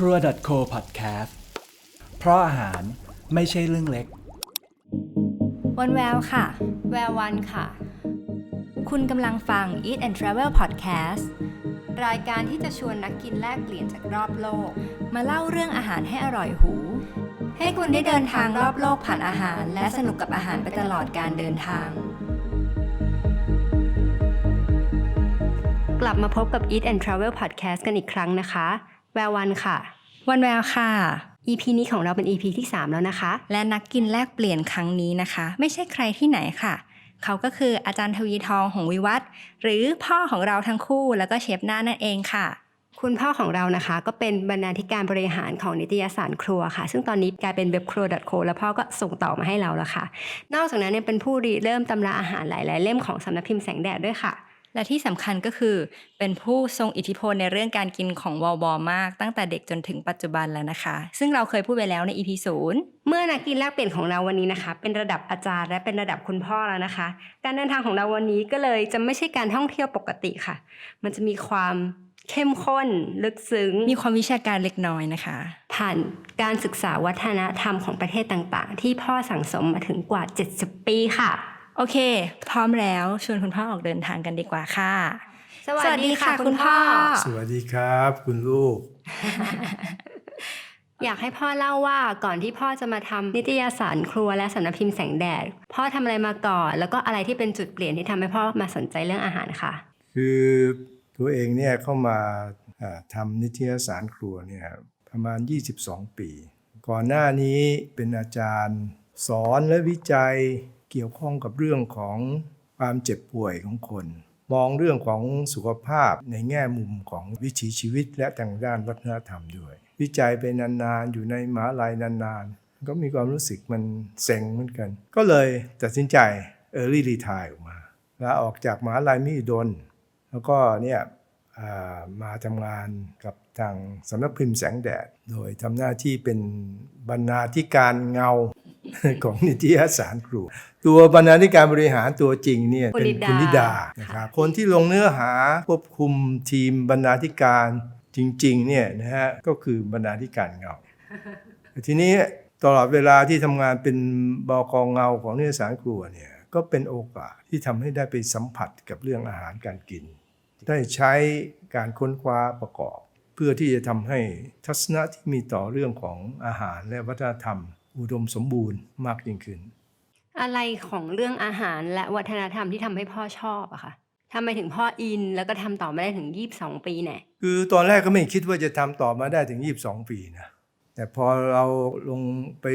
ครัว .co podcast เพราะอาหารไม่ใช่เรื่องเล็ก วันแววค่ะ แวววันค่ะ คุณกำลังฟัง Eat and Travel Podcast รายการที่จะชวนนักกินแลกเปลี่ยนจากรอบโลก มาเล่าเรื่องอาหารให้อร่อยหู ให้คุณได้เดินทางรอบโลกผ่านอาหาร และสนุกกับอาหารไปตลอดการเดินทาง กลับมาพบกับ Eat and Travel Podcast กันอีกครั้งนะคะ แวววันค่ะ วันแววค่ะ EP นี้ของเราเป็น EP ที่ 3 แล้วนะคะ และนักกินแลกเปลี่ยนครั้งนี้นะคะ ไม่ใช่ใครที่ไหนค่ะ เขาก็คืออาจารย์ทวีทองหงวิวัฒน์หรือพ่อของเราทั้งคู่แล้วก็เชฟหน้านั่นเองค่ะ คุณพ่อของเรานะคะ ก็เป็นบรรณาธิการบริหารของนิตยสารครัวค่ะ ซึ่งตอนนี้กลายเป็น webcraw.co แล้วพ่อก็ส่งต่อมาให้เราแล้วค่ะ นอกจากนั้นเนี่ยเป็นผู้ริเริ่มตำราอาหารหลาย ๆ เล่มของสำนักพิมพ์แสงแดดด้วยค่ะ และที่สำคัญก็คือ เป็นผู้ทรงอิทธิพลในเรื่องการกินของวอลบอมาก ตั้งแต่เด็กจนถึงปัจจุบันแล้วนะคะ ซึ่งเราเคยพูดไปแล้วใน EP ศูนย์เมื่อนักกินแลกเปลี่ยนของเราวันนี้นะคะ เป็นระดับอาจารย์และเป็นระดับคุณพ่อแล้วนะคะ การเดินทางของเราวันนี้ก็เลยจะไม่ใช่การท่องเที่ยวปกติค่ะ มันจะมีความเข้มข้นลึกซึ้ง มีความวิชาการเล็กน้อยนะคะ ผ่านการศึกษาวัฒนธรรมของประเทศต่างๆ ที่พ่อสั่งสมมาถึงกว่า 70 ปีค่ะ โอเค พร้อมแล้วชวนคุณพ่อออกเดินทางกันดีกว่าค่ะ สวัสดีค่ะคุณพ่อ สวัสดีครับ คุณลูก อยากให้พ่อเล่าว่าก่อนที่พ่อจะมาทำนิตยสารครัวและสำนักพิมพ์แสงแดด พ่อทำอะไรมาก่อน แล้วก็อะไรที่เป็นจุดเปลี่ยนที่ทำให้พ่อมาสนใจเรื่องอาหารค่ะ คือตัวเองเนี่ยเข้ามาอ่าทำนิตยสารครัวเนี่ยประมาณ 22 ปี ก่อนหน้านี้เป็นอาจารย์ สอนและวิจัย เกี่ยวข้องกับเรื่องของความเจ็บป่วยของคน มองเรื่องของสุขภาพในแง่มุมของวิถีชีวิต และทางด้านวัฒนธรรมด้วย วิจัยไปนานๆ อยู่ในมหาลัยนานๆ ก็มีความรู้สึกมันเซ็งเหมือนกัน ก็เลยตัดสินใจ Early Retire ออกมาลาออกจากมหาลัยมิดลแล้วก็เนี่ยมาทำงานกับทางสำนักพิมพ์แสงแดด โดยทำหน้าที่เป็นบรรณาธิการเงา ของนิตยสารครู ตัวบรรณาธิการบริหารตัวจริงเนี่ยเป็นคุณนิดาคุณนิดานะครับคนที่ลงเนื้อหาควบคุมทีมบรรณาธิการจริงๆเนี่ยนะฮะก็คือบรรณาธิการเงา ทีนี้ตลอดเวลาที่ทำงานเป็นบกเงาของนิตยสารครัวเนี่ยก็เป็นโอกาสที่ทำให้ได้ไปสัมผัสกับเรื่องอาหารการกิน ได้ใช้การค้นคว้าประกอบ เพื่อที่จะทำให้ทัศนะที่มีต่อเรื่องของอาหารและวัฒนธรรม อุดมสมบูรณ์มากยิ่งขึ้น อะไรของเรื่องอาหารและวัฒนธรรมที่ทำให้พ่อชอบอะคะทำไมถึงพ่ออินแล้วก็ทำต่อมาได้ถึง 22 ปีเนี่ยคือตอนแรกก็ไม่คิดว่าจะทำต่อมาได้ถึง 22 ปีนะแต่พอเราลงไป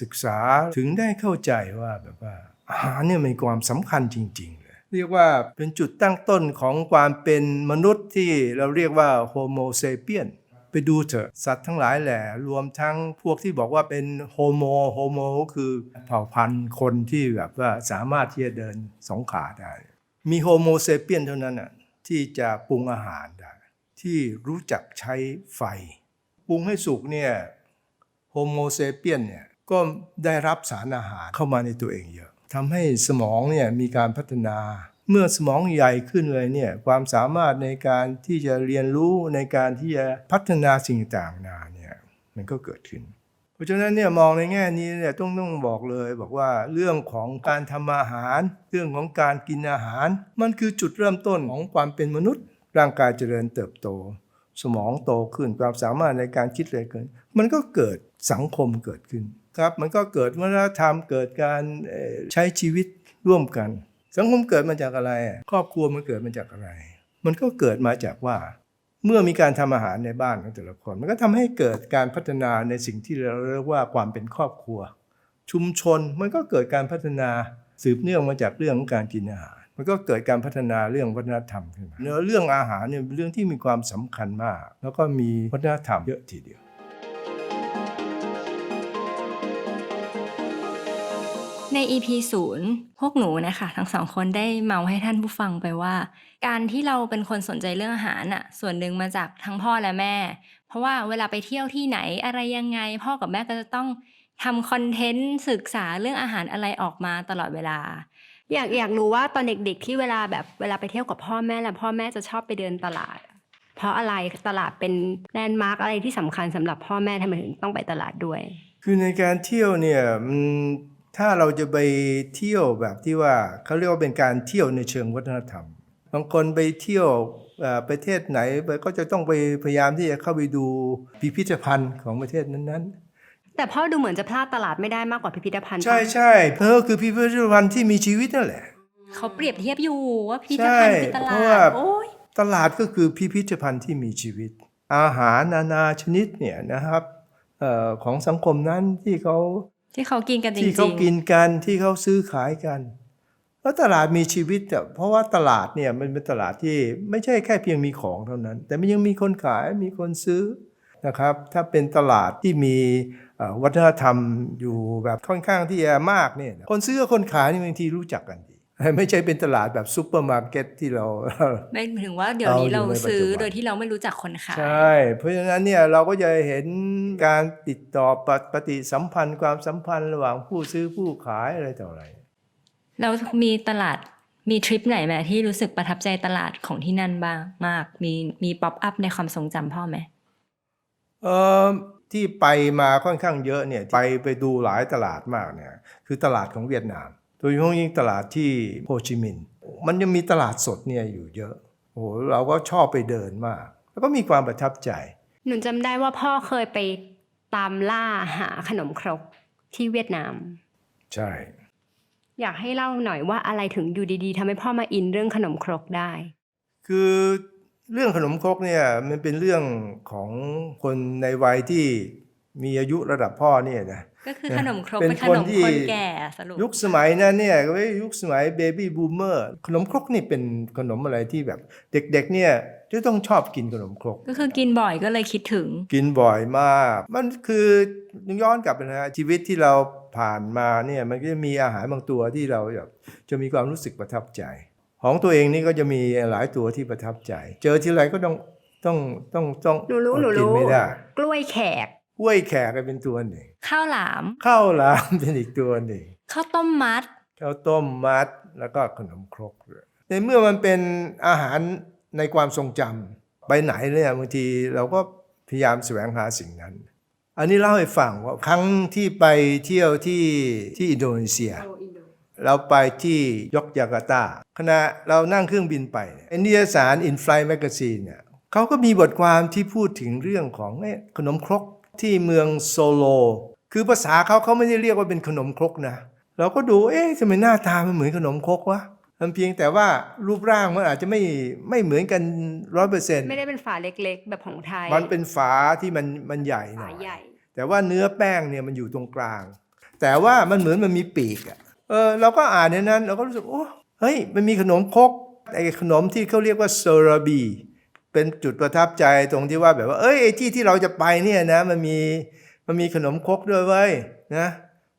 ศึกษาถึงได้เข้าใจว่าแบบว่าอาหารเนี่ยมีความสำคัญจริง ๆ เลย เรียกว่าเป็นจุดตั้งต้นของความเป็นมนุษย์ที่เราเรียกว่าโฮโมเซเปียน ไปดูเถอะสัตว์ทั้งหลายแหละรวมทั้งพวกที่บอกว่าเป็นโฮโมโฮโมก็คือเผ่าพันธุ์คนที่แบบว่าสามารถที่จะเดินสองขาได้ มีโฮโมเซเปียนเท่านั้นน่ะที่จะปรุงอาหารได้ ที่รู้จักใช้ไฟ ปรุงให้สุกเนี่ยโฮโมเซเปียนเนี่ยก็ได้รับสารอาหารเข้ามาในตัวเองเยอะทำให้สมองเนี่ยมีการพัฒนา เมื่อสมองใหญ่ขึ้นเลยเนี่ยความสามารถในการที่จะเรียนรู้ในการที่จะพัฒนาสิ่งต่างๆนาเนี่ยมันก็เกิดขึ้น เพราะฉะนั้นเนี่ยมองในแง่นี้เนี่ยต้องต้องบอกเลยบอกว่าเรื่องของการทำอาหาร เรื่องของการกินอาหาร มันคือจุดเริ่มต้นของความเป็นมนุษย์ ร่างกายเจริญเติบโต สมองโตขึ้นความสามารถในการคิดอะไรเกินมันก็เกิดสังคมเกิดขึ้นครับมันก็เกิดวัฒนธรรมเกิดการใช้ชีวิตร่วมกัน สังคมเกิดมาจากอะไร ครอบครัวมันเกิดมาจากอะไร มันก็เกิดมาจากว่า เมื่อมีการทำอาหารในบ้านของแต่ละคน มันก็ทำให้เกิดการพัฒนาในสิ่งที่เราเรียกว่าความเป็นครอบครัว ชุมชนมันก็เกิดการพัฒนาสืบเนื่องมาจากเรื่องของการกินอาหาร มันก็เกิดการพัฒนาเรื่องวัฒนธรรมขึ้นมาเนื้อเรื่องอาหารเนี่ยเป็นเรื่องที่มีความสำคัญมาก แล้วก็มีวัฒนธรรมเยอะทีเดียว ใน EP ศูนย์พวกหนูนะคะทั้งสองคนได้เมาให้ท่านผู้ฟังไปว่า การที่เราเป็นคนสนใจเรื่องอาหารน่ะ ส่วนหนึ่งมาจากทั้งพ่อและแม่ เพราะว่าเวลาไปเที่ยวที่ไหนอะไรยังไง พ่อกับแม่ก็จะต้องทำคอนเทนต์ศึกษาเรื่องอาหารอะไรออกมาตลอดเวลา อยากอยากรู้ว่าตอนเด็กๆที่เวลาแบบเวลาไปเที่ยวกับพ่อแม่แล้วพ่อแม่จะชอบไปเดินตลาด เพราะอะไรตลาดเป็นแลนด์มาร์กอะไรที่สำคัญสำหรับพ่อแม่ทำไมถึงต้องไปตลาดด้วย คือในการเที่ยวเนี่ยมัน ถ้าเราจะไปเที่ยวแบบที่ว่าเขาเรียกว่าเป็นการเที่ยวในเชิงวัฒนธรรม บางคนไปเที่ยวเอ่อประเทศไหนไปก็จะต้องไปพยายามที่จะเข้าไปดูพิพิธภัณฑ์ของประเทศนั้นแต่พ่อดูเหมือนจะพลาดตลาดไม่ได้มากกว่าพิพิธภัณฑ์ๆใช่ปะใช่เพราะคือพิพิธภัณฑ์ที่มีชีวิตนั่นแหละ เขาเปรียบเทียบอยู่ว่าพิพิธใช่ภัณฑ์คือตลาเพราะว่าดโอ้ยตลาดก็คือพิพิธภัณฑ์ที่มีชีวิต อาหารนานาชนิดเนี่ยนะครับเออของสังคมนั้นที่เขา ที่เขากินกันจริงๆที่เขากินกันที่เขาซื้อขายกัน แล้วตลาดมีชีวิตอะเพราะว่าตลาดเนี่ยมันเป็นตลาดที่ไม่ใช่แค่เพียงมีของเท่านั้น แต่มันยังมีคนขายมีคนซื้อนะครับ ถ้าเป็นตลาดที่มีเอ่อวัฒนธรรมอยู่แบบค่อนข้างที่จะมากเนี่ยคนซื้อกับคนขายนี่บางทีรู้จักกันดี ไม่ใช่เป็นตลาดแบบซูเปอร์มาร์เก็ตที่เราไม่ถึงว่าเดี๋ยวนี้เราเราอยู่ในปัจจุบันซื้อโดยที่เราไม่รู้จักคนขาย ใช่ เพราะฉะนั้นเนี่ยเราก็จะเห็นการติดต่อปฏิปฏิสัมพันธ์ความสัมพันธ์ระหว่างผู้ซื้อผู้ขายอะไรต่ออะไรแล้วมีตลาดมีทริปไหนไหมที่รู้สึกประทับใจตลาดของที่นั่นบ้างมาก มีมีป๊อปอัพในความทรงจำพ่อไหมเออที่ไปมาค่อนข้างเยอะเนี่ยไปไปดูหลายตลาดมากเนี่ยคือตลาดของเวียดนาม โดยเฉพาะยิ่งตลาดที่โฮจิมินห์มันยังมีตลาดสดเนี่ยอยู่เยอะโอ้โหเราก็ชอบไปเดินมาก แล้วก็มีความประทับใจ หนูจำได้ว่าพ่อเคยไปตามล่าหาขนมครกที่เวียดนาม ใช่ อยากให้เล่าหน่อยว่าอะไรถึงอยู่ดีๆทำให้พ่อมาอินเรื่องขนมครกได้ คือเรื่องขนมครกเนี่ยมันเป็นเรื่องของคนในวัยที่ มีอายุระดับพ่อเนี่ยนะก็คือขนมครกเป็นเป็นขคนนมที่คนแก่สรุปยุคสมัยนั้นเนี่ยก็เป็นยุคสมัยเบบี้บูมเมอร์ขนมครกนี่เป็นขนมอะไรที่แบบ เด็กๆเนี่ยจะต้องชอบกินขนมครก ก็คือกินบ่อยก็เลยคิดถึง กินบ่อยมาก มันคือย้อนกลับไปนะฮะชีวิตที่เราผ่านมาเนี่ยมันก็จะมีอาหารบางตัวที่เราแบบจะมีความรู้สึกประทับใจ ของตัวเองนี่ก็จะมีหลายตัวที่ประทับใจ เจอที่ไรก็ต้องต้องต้องต้องหนูรู้อดหนูกินรู้ไม่ได้กล้วยแขก กล้วยแขกก็เป็นตัวหนึ่ง ข้าวหลาม ข้าวหลามเป็นอีกตัวหนึ่ง ข้าวต้มมัด ข้าวต้มมัดแล้วก็ขนมครกด้วยในเมื่อมันเป็นอาหารในความทรงจำไปไหนเนี่ยบางทีเราก็พยายามแสวงหาสิ่งนั้น อันนี้เล่าให้ฟังว่าครั้งที่ไปเที่ยวที่ที่อินโดนีเซีย เราไปที่ยกจาการ์ตาขณะเรานั่งเครื่องบินไปเนี่ยนิตยสาร In Flight Magazine เนี่ยเขาก็มีบทความที่พูดถึงเรื่องของเอ้ยขนมครก ที่เมืองโซโล คือภาษาเขาเขาไม่ได้เรียกว่าเป็นขนมครกนะ เราก็ดู เอ๊ะทำไมหน้าตามันเหมือนขนมครกวะมันเพียงแต่ว่ารูปร่างมันอาจจะไม่ไม่เหมือนกันร้อยเปอร์เซ็นต์ไม่ได้เป็นฝาเล็กๆ แบบของไทย มันเป็นฝาที่มันมันใหญ่หน่ฝาอยใหญ่แต่ว่าเนื้อแป้งเนี่ยมันอยู่ตรงกลาง แต่ว่ามันเหมือนมันมีปีกอะเออเราก็อ่านในนั้นเราก็รู้สึกโอ้เฮ้ยมันมีขนมครกไอ้ขนมที่เขาเรียกว่าเซราบี เป็นจุดประทับใจตรงที่ว่าแบบว่า เอ้ยไอ้ที่ที่เราจะไปเนี่ยนะ มันมีมันมีขนมครกด้วยเว้ยนะ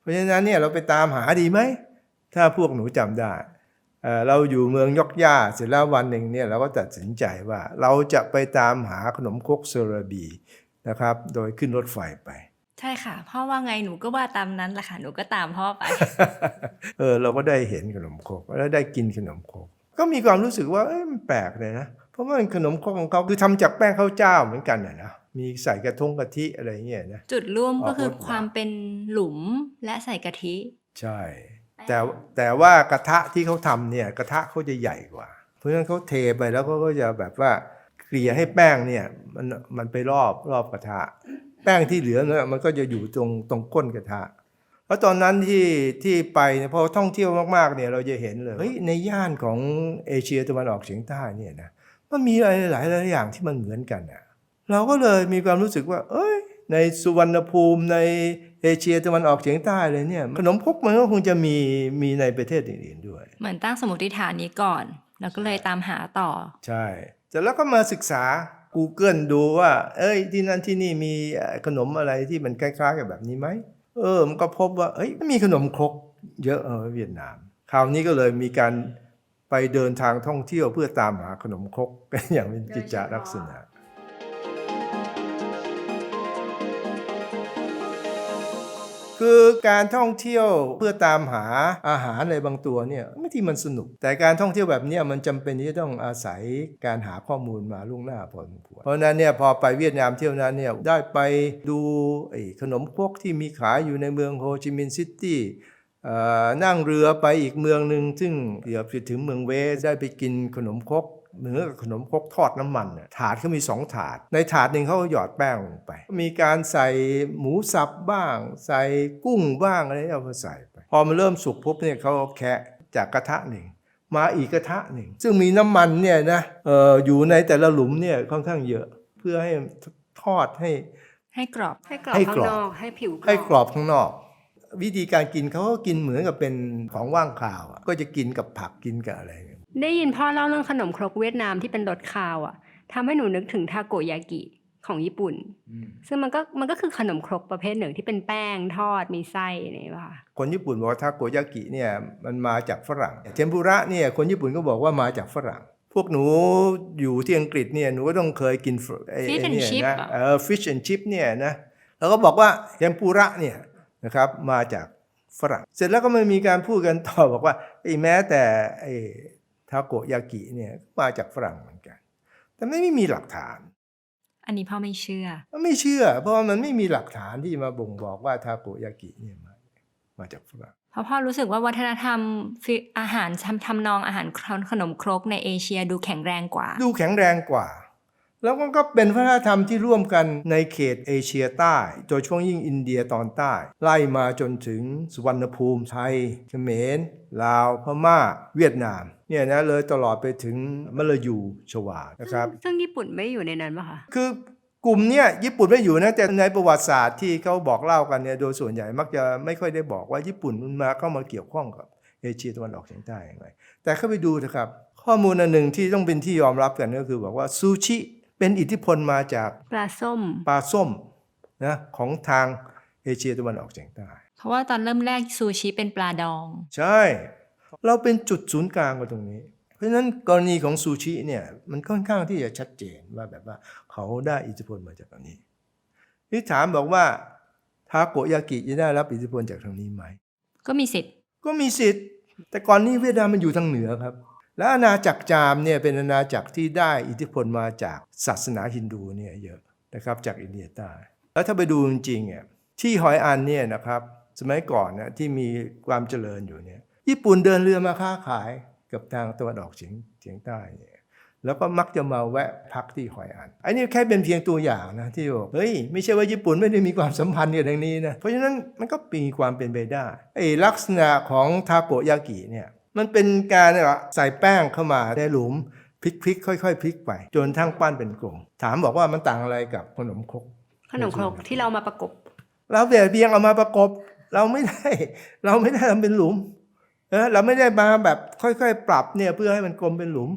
เพราะฉะนั้นเนี่ยเราไปตามหาดีไหม ถ้าพวกหนูจำได้เอ่อเราอยู่เมืองยอกย่าเสร็จแล้ววันหนึ่งเนี่ยเราก็ตัดสินใจว่าเราจะไปตามหาขนมครกเซราบีนะครับ โดยขึ้นรถไฟไป ใช่ค่ะ พ่อว่าไงหนูก็ว่าตามนั้นแหละค่ะหนูก็ตามพ่อไปเออเราก็ได้เห็นขนมครกแล้วได้กินขนมครกก็มีความรู้สึกว่าเอ้ยมันแปลกเลยนะเพราะว่าขนมครกของเขาคือทำจากแป้งข้าวเจ้าเหมือนกันนะนะมีใส่กระทงกะทิอะไรเงี้ยนะจุดร่วมก็คือออกรสหวานความเป็นหลุมและใส่กะทิ ใช่ แต่แต่ว่ากระทะที่เขาทำเนี่ยกระทะเขาจะใหญ่กว่า เพราะฉะนั้นเขาเทไปแล้วก็ก็จะแบบว่าเกลี่ยให้แป้งเนี่ยมันมันไปรอบรอบกระทะ แป้งที่เหลือเนี่ยมันก็จะอยู่ตรงตรงก้นกระทะแล้วตอนนั้นที่ที่ไปเนี่ยพอท่องเที่ยวมากๆเนี่ยเราจะเห็นเลยเฮ้ยในย่านของเอเชียตะวันออกเฉียงใต้เนี่ยนะ มันมีอะไรหลายหลายอย่างที่มันเหมือนกันอะเราก็เลยมีความรู้สึกว่า เอ้ย ในสุวรรณภูมิในเอเชียตะวันออกเฉียงใต้เลยเนี่ย ขนมครกมันก็คงจะมีมีในประเทศอื่นๆด้วย เหมือนตั้งสมมติฐานนี้ก่อน แล้วก็เลยตามหาต่อ ใช่เสร็จแล้วก็มาศึกษา Google ดูว่า เอ้ย ที่นั่นที่นี่มีเอ่อขนมอะไรที่มันคล้ายๆกับแบบนี้ไหมเออมันก็พบว่าเอ้ยมีขนมครกเยอะเออเวียดนาม คราวนี้ก็เลยมีการ ไปเดินทางท่องเที่ยวเพื่อตามหาขนมครกกันอย่างเป็นกิจจลักษณะคืคือการท่องเที่ยวเพื่อตามหาอาหารอะไรบางตัวเนี่ยไม่ที่มันสนุก แต่การท่องเที่ยวแบบเนี้ยมันจำเป็นที่จะต้องอาศัยการหาข้อมูลมาล่วงหน้าพอสมควรเพราะฉะนั้นเนี่ยพอไปเวียดนามเที่ยวนั้นเนี่ยได้ไปดูไอ้ขนมครกที่มีขายอยู่ในเมืองโฮจิมินห์ซิตี้เอ่อ นั่งเรือไปอีกเมืองหนึ่งซึ่งเกือบจะถึงเมืองเวสได้ไปกินขนมครกเหมือนกับขนมครกทอดน้ำมันน่ะถาดเขามีสองถาด ในถาดหนึ่งเขาก็หยอดแป้งลงไป มีการใส่หมูสับบ้าง ใส่กุ้งบ้างอะไรเอามาใส่ไป พอมันเริ่มสุกปุ๊บเนี่ยเขาก็แคะจากกระทะหนึ่ง มาอีกกระทะหนึ่ง ซึ่งมีน้ำมันเนี่ยนะเอออยู่ในแต่ละหลุมเนี่ยค่อนข้างเยอะเพื่อให้ทอดให้ให้กรอบให้กรอบให้ข้ากงรอบนอกให้ผิวให้กรอบข้างนอก วิธีการกินเขาก็กินเหมือนกับเป็นของว่างคาวอะก็จะกินกับผักกินกับอะไรเนี่ยได้ยินพ่อเล่าเรื่องขนมครกเวียดนามที่เป็นรสคาวอะทำให้หนูนึกถึงทาโกยากิของญี่ปุ่น ซึ่งมันก็มันก็คือขนมครกประเภทหนึ่งที่เป็นแป้งทอดมีไส้อะไรอย่างเงี้ยป่ะคะคนญี่ปุ่นบอกว่าทาโกยากิเนี่ยมันมาจากฝรั่งเทมปุระเนี่ยคนญี่ปุ่นก็บอกว่ามาจากฝรั่ง พวกหนูอยู่ที่อังกฤษเนี่ยหนูก็ต้องเคยกินไอ้ฟิชไอ้แอนเนี่ยชิพนะเออ fish and chip เนี่ยนะแล้วก็บอกว่าเทมปุระเนี่ย นะครับมาจากฝรั่ง เสร็จแล้วก็มันมีการพูดกันต่อบอกว่าไอ้แม้แต่ไอ้ทาโกยากิเนี่ยมาจากฝรั่งเหมือนกัน แต่ไม่มีหลักฐาน อันนี้พ่อไม่เชื่อ ไม่เชื่อ เพราะว่ามันไม่มีหลักฐานที่มาบ่งบอกว่าทาโกยากิเนี่ยมามาจากฝรั่งเพราะพ่อรู้สึกว่าวัฒนธรรมฟิอาหารทำทำนองอาหารขนมครกในเอเชียดูแข็งแรงกว่า ดูแข็งแรงกว่า แล้วมันก็เป็นวัฒนธรรมที่ร่วมกันในเขตเอเชียใต้ โดยช่วงยิ่งอินเดียตอนใต้ ไล่มาจนถึงสุวรรณภูมิไทยเขมรลาวพม่า เวียดนาม เนี่ยนะเลยตลอดไปถึงมลายูชวานะครับซึ่งญี่ปุ่นไม่อยู่ในนั้นป่ะคะคือกลุ่มเนี้ยญี่ปุ่นไม่อยู่นะแต่ในประวัติศาสตร์ที่เขาบอกเล่ากันเนี่ยโดยส่วนใหญ่มักจะไม่ค่อยได้บอกว่าญี่ปุ่นมันมาเข้ามาเกี่ยวข้องกับเอเชียตะวันออกเฉียงใต้ยังไงแต่เข้าไปดูนะครับ ข้อมูลอันหนึ่งที่ต้องเป็นที่ยอมรับกันก็คือบอกว่าซูชิ เป็นอิทธิพลมาจากปลาส้มปลาส้มนะของทางเอเชียตะวันออกเฉียงใต้ เพราะว่าตอนเริ่มแรกซูชิเป็นปลาดอง ใช่ เราเป็นจุดศูนย์กลางกันตรงนี้ เพราะฉะนั้นกรณีของซูชิเนี่ยมันค่อนข้างที่จะชัดเจนว่าแบบว่าเขาได้อิทธิพลมาจากตรงนี้ที่ถามบอกว่าทาโกยากิจะได้รับอิทธิพลจากทางนี้ไหม ก็มีสิทธิ์ ก็มีสิทธิ์ แต่ก่อนนี้เวียดนามมันอยู่ทางเหนือครับ และอาณาจักรจามเนี่ยเป็นอาณาจักรที่ได้อิทธิพลมาจากศาสนาฮินดูเนี่ยเยอะนะครับจากอินเดียใต้แล้วถ้าไปดูจริงๆเนี่ยที่หอยอันเนี่ยนะครับสมัยก่อนนะที่มีความเจริญอยู่เนี่ยญี่ปุ่นเดินเรือมาค้าขายกับทางตะวันออกเฉียงเฉียงใต้เนี่ยแล้วก็มักจะมาแวะพักที่หอยอันอันนี้แค่เป็นเพียงตัวอย่างนะที่บอกเฮ้ยไม่ใช่ว่าญี่ปุ่นไม่ได้มีความสัมพันธ์กับทางนี้นะเพราะฉะนั้นมันก็มีความเป็นไปได้ไอ้ลักษณะของทาโกยากิเนี่ย มันเป็นการใส่แป้งเข้ามาในหลุมพลิกพลิกๆค่อยๆพลิกไป จนทั้งปั้นเป็นกลมถามบอกว่ามันต่างอะไรกับขนมครกขนมครกที่เรามาประกบ เราแต่เพียงเอามาประกบ เราไม่ได้ เราไม่ได้ทำเป็นหลุม เออเราไม่ได้มาแบบค่อยๆ ปรับเนี่ยเพื่อให้มันกลมเป็นหลุม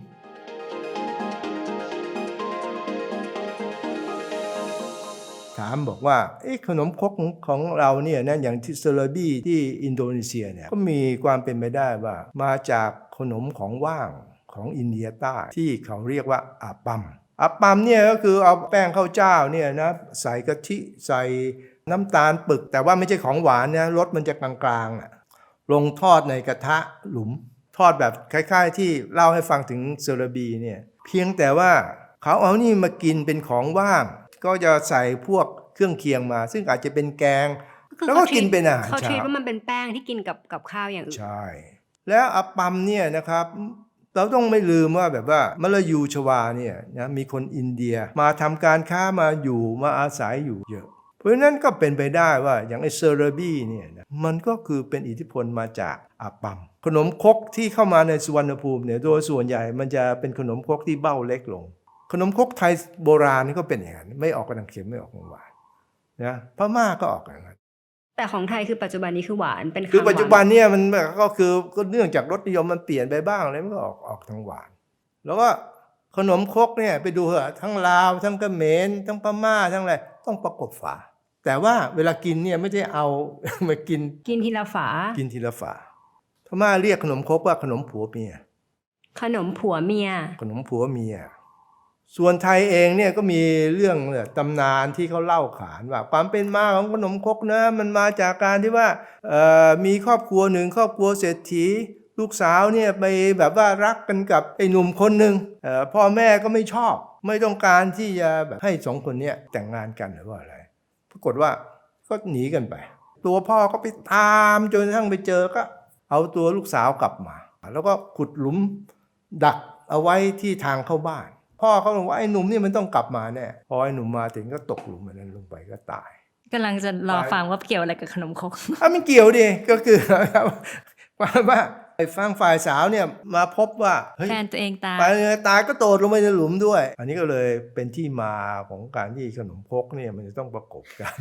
ามบอกว่าเอ๊ะขนมครกของเราเนี่ยนะอย่างที่เซเลบีที่อินโดนีเซียเนี่ยก็มีความเป็นไปได้ว่า มาจากขนมของว่างของอินเดียใต้ที่เขาเรียกว่าอาปัมอาปัมเนี่ยก็คือเอาแป้งข้าวเจ้าเนี่ยนะใส่กะทิใส่น้ำตาลปึก แต่ว่าไม่ใช่ของหวานนะรสมันจะกลางๆอะลงทอดในกระทะหลุม ทอดแบบคล้าย ๆ ที่เล่าให้ฟังถึงเซเลบีเนี่ยเพียงแต่ว่าเขาเอานี่มากินเป็นของว่าง ก็จะใส่พวกเครื่องเคียงมา ซึ่งอาจจะเป็นแกง แล้วก็กินเป็นอาหารเขาเช้าทีว่ามันเป็นแป้งที่กินกับกับข้าวอย่างอื่นใช่ แล้วอัปปัมเนี่ยนะครับเราต้องไม่ลืมว่าแบบว่ามลายูชวาเนี่ยนะมีคนอินเดียมาทำการค้ามาอยู่มาอาศัยอยู่เยอะ เพราะฉะนั้นก็เป็นไปได้ว่าอย่างไอเซอร์บีเนี่ยนะมันก็คือเป็นอิทธิพลมาจากอัปปัม ขนมครกที่เข้ามาในสุวรรณภูมิเนี่ยโดยส่วนใหญ่มันจะเป็นขนมครกที่เบ้าเล็กลง ขนมครกไทยโบราณนี่ก็เป็นอย่างนั้นไม่ออกกระดังเค็มไม่ออกหวานนะพม่าก็ออกอย่างนั้นแต่ของไทยคือปัจจุบันนี้คือหวานเป็นคือข้าวปัจจุบันเนี่ยมันก็คือก็เนื่องจากรสนิยมมันเปลี่ยนไปบ้างเลยมันก็ออกออกทางหวาน แล้วก็ขนมครกเนี่ยไปดูเหอะทั้งลาวทั้งเขมรทั้งพม่าทั้งอะไรต้องประกบฝา แต่ว่าเวลากินเนี่ยไม่ได้เอามากินกินทีละฝา กินทีละฝาพม่าเรียกขนมครกว่าขนมผัวเมีย ขนมผัวเมีย ขนมผัวเมีย ส่วนไทยเองเนี่ยก็มีเรื่องตำนานที่เขาเล่าขานว่า ความเป็นมาของขนมครกนะมันมาจากการที่ว่ามีครอบครัวหนึ่งครอบครัวเศรษฐี ลูกสาวเนี่ยไปแบบว่ารักกันกับไอ้หนุ่มคนหนึ่งพ่อแม่ก็ไม่ชอบ ไม่ต้องการที่จะแบบให้สองคนเนี้ยแต่งงานกันหรือว่าอะไร ปรากฏว่าก็หนีกันไป ตัวพ่อก็ไปตามจนกระทั่งไปเจอก็ เอาตัวลูกสาวกลับมา แล้วก็ขุดหลุมดักเอาไว้ที่ทางเข้าบ้าน พ่อเขาบอกว่าไอ้หนุ่มนี่มันต้องกลับมาแน่พอไอ้หนุ่มมาถึงก็ตกหลุมอันนั้นลงไปก็ตายกำลังจะรอฟังว่าเกี่ยวอะไรกับขนมครกอะมันเกี่ยวดิก็คือว่าว่าไอ้ฟังฝ่ายสาวเนี่ยมาพบว่าเฮ้ยแฟนตัวเองตายไปเลยตายก็โตดลงไปในหลุมด้วย อันนี้ก็เลยเป็นที่มาของการที่ขนมครกเนี่ยมันจะต้องประกบกัน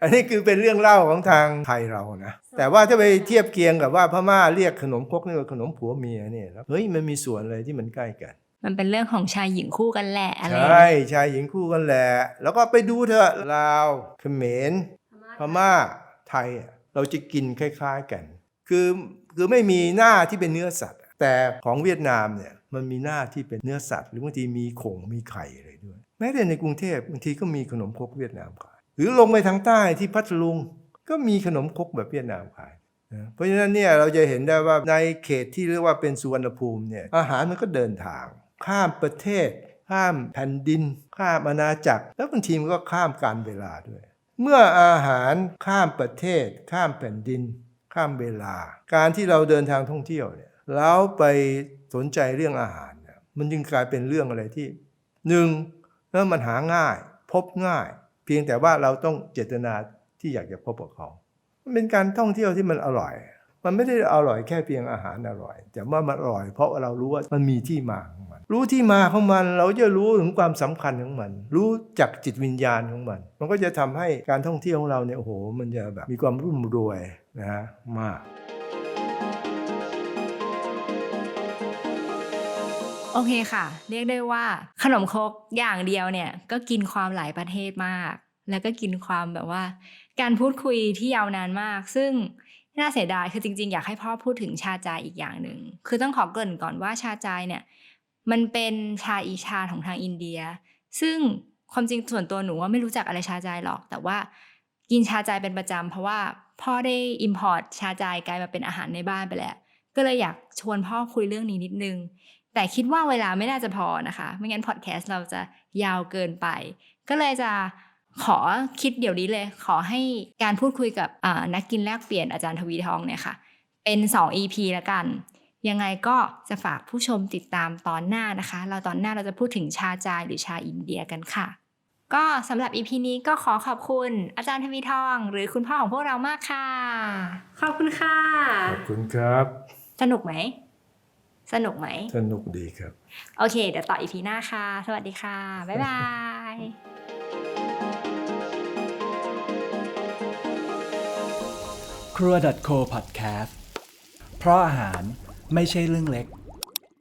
อันนี้คือเป็นเรื่องเล่าของทางไทยเรานะ แต่ว่าถ้าไปเทียบเคียงกับว่าพม่าเรียกขนมครกนี่ว่าขนมผัวเมียเนี่ยแล้วเฮ้ยมันมีส่วนอะไรที่มันใกล้กัน มันเป็นเรื่องของชายหญิงคู่กันแหละอะไรใช่ชายหญิงคู่กันแหละ แล้วก็ไปดูเถอะลาวเขมรพม่าไทยอะเราจะกินคล้ายๆกัน คือคือไม่มีหน้าที่เป็นเนื้อสัตว์ แต่ของเวียดนามเนี่ยมันมีหน้าที่เป็นเนื้อสัตว์ หรือบางทีมีขงมีไข่อะไรด้วย แม้แต่ในกรุงเทพบางทีก็มีขนมครกเวียดนามขายหรือลงไปทางใต้ที่พัทลุงก็มีขนมครกแบบเวียดนามขายนะเพราะฉะนั้นเนี่ยเราจะเห็นได้ว่าในเขตที่เรียกว่าเป็นสุวรรณภูมิเนี่ยอาหารมันก็เดินทาง ข้ามประเทศ ข้ามแผ่นดิน ข้ามอาณาจักร แล้วบางทีมันก็ข้ามการเวลาด้วย เมื่ออาหารข้ามประเทศ ข้ามแผ่นดิน ข้ามเวลา การที่เราเดินทางท่องเที่ยวเนี่ยแล้วไปสนใจเรื่องอาหารเนี่ยมันจึงกลายเป็นเรื่องอะไรที่หนึ่งแล้วมันหาง่าย พบง่าย เพียงแต่ว่าเราต้องเจตนาที่อยากจะพบกับเขา มันเป็นการท่องเที่ยวที่มันอร่อย มันไม่ได้อร่อยแค่เพียงอาหารอร่อย แต่ว่ามันอร่อย เพราะเรารู้ว่ามันมีที่มาของมัน รู้ที่มาของมันเราจะรู้ถึงความสำคัญของมัน รู้จักจิตวิญญาณของมัน มันก็จะทำให้การท่องเที่ยวของเราเนี่ยโอ้โห มันจะแบบมีความรุ่มรวยนะฮะมากโอเคค่ะ เรียกได้ว่าขนมครกอย่างเดียวเนี่ยก็กินความหลายประเทศมาก แล้วก็กินความแบบว่า การพูดคุยที่ยาวนานมาก ซึ่ง น่าเสียดายคือจริง ๆ อยากให้พ่อพูดถึงชาจายอีกอย่างหนึ่งคือต้องขอเกริ่นก่อนว่าชาจายเนี่ยมันเป็นชาอีชาของทางอินเดีย ซึ่งความจริงส่วนตัวหนูว่าไม่รู้จักอะไรชาจายหรอก แต่ว่ากินชาจายเป็นประจำเพราะว่าพ่อได้อิมพอร์ตชาจายกลายมาเป็นอาหารในบ้านไปแล้ว ก็เลยอยากชวนพ่อคุยเรื่องนี้นิดนึง แต่คิดว่าเวลาไม่น่าจะพอนะคะ ไม่งั้นพอดแคสต์เราจะยาวเกินไป ก็เลยจะ ขอคิดเดี๋ยวนี้เลย ขอให้การพูดคุยกับอ่านักกินแลกเปลี่ยนอาจารย์ทวีทองเนี่ยค่ะ เป็น 2 EP แล้วกัน ยังไงก็จะฝากผู้ชมติดตามตอนหน้านะคะ เราตอนหน้าเราจะพูดถึงชาจายหรือชาอินเดียกันค่ะ ก็สำหรับ EP นี้ก็ขอขอบคุณอาจารย์ทวีทอง หรือคุณพ่อของพวกเรามากค่ะ ขอบคุณค่ะ ขอบคุณครับ สนุกไหม สนุกไหม สนุกดีครับ โอเค เดี๋ยวต่ออีพีหน้าค่ะ สวัสดีค่ะ บ๊ายบาย ครัว .co podcast เพราะอาหารไม่ใช่เรื่องเล็ก